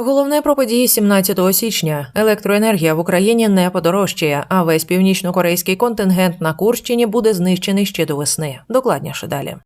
Головне про події 17 січня. Електроенергія в Україні не подорожчає, а весь північно-корейський контингент на Курщині буде знищений ще до весни. Докладніше далі.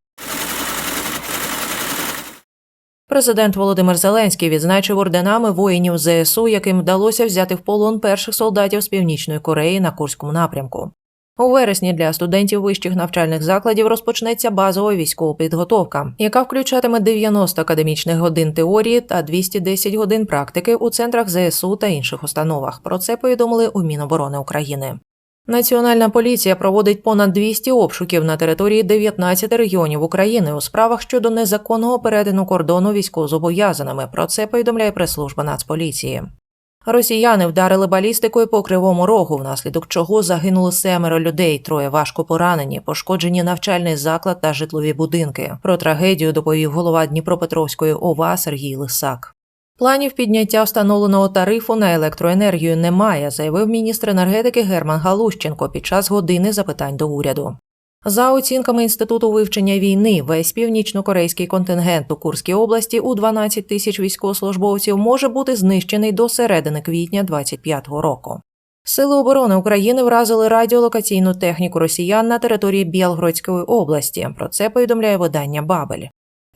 Президент Володимир Зеленський відзначив орденами воїнів ЗСУ, яким вдалося взяти в полон перших солдатів з північної Кореї на Курському напрямку. У вересні для студентів вищих навчальних закладів розпочнеться базова військова підготовка, яка включатиме 90 академічних годин теорії та 210 годин практики у центрах ЗСУ та інших установах. Про це повідомили у Міноборони України. Національна поліція проводить понад 200 обшуків на території 19 регіонів України у справах щодо незаконного перетину кордону військовозобов'язаними. Про це повідомляє прес-служба Нацполіції. Росіяни вдарили балістикою по кривому рогу, внаслідок чого загинуло семеро людей, троє важко поранені, пошкоджені навчальний заклад та житлові будинки. Про трагедію доповів голова Дніпропетровської ОВА Сергій Лисак. Планів підняття встановленого тарифу на електроенергію немає, заявив міністр енергетики Герман Галущенко під час години запитань до уряду. За оцінками інституту вивчення війни, весь північно-корейський контингент у Курській області у 12 тисяч військовослужбовців може бути знищений до середини квітня 25-го року. Сили оборони України вразили радіолокаційну техніку росіян на території Білгородської області. Про це повідомляє видання Бабель.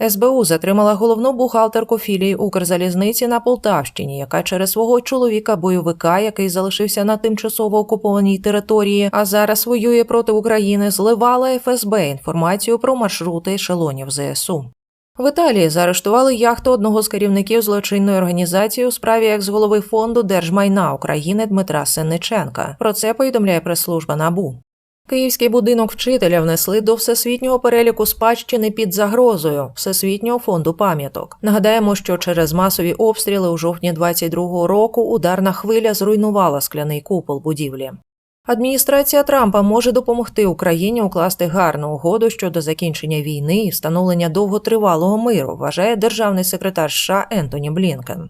СБУ затримала головну бухгалтерку філії Укрзалізниці на Полтавщині, яка через свого чоловіка бойовика, який залишився на тимчасово окупованій території, а зараз воює проти України, зливала ФСБ інформацію про маршрути ешелонів ЗСУ. В Італії заарештували яхту одного з керівників злочинної організації у справі екс-голови фонду держмайна України Дмитра Синниченка. Про це повідомляє прес-служба НАБУ. Київський будинок вчителя внесли до всесвітнього переліку спадщини під загрозою Всесвітнього фонду пам'яток. Нагадаємо, що через масові обстріли у жовтні 22-го року ударна хвиля зруйнувала скляний купол будівлі. Адміністрація Трампа може допомогти Україні укласти гарну угоду щодо закінчення війни і встановлення довготривалого миру, вважає державний секретар США Ентоні Блінкен.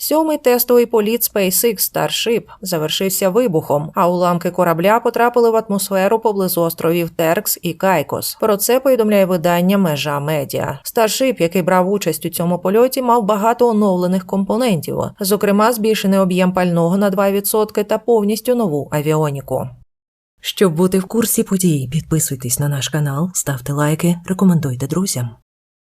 Сьомий тестовий політ SpaceX Starship завершився вибухом, а уламки корабля потрапили в атмосферу поблизу островів Теркс і Кайкос. Про це повідомляє видання Межа Медіа. Starship, який брав участь у цьому польоті, мав багато оновлених компонентів, зокрема, збільшений об'єм пального на 2% та повністю нову авіоніку. Щоб бути в курсі подій, підписуйтесь на наш канал, ставте лайки, рекомендуйте друзям.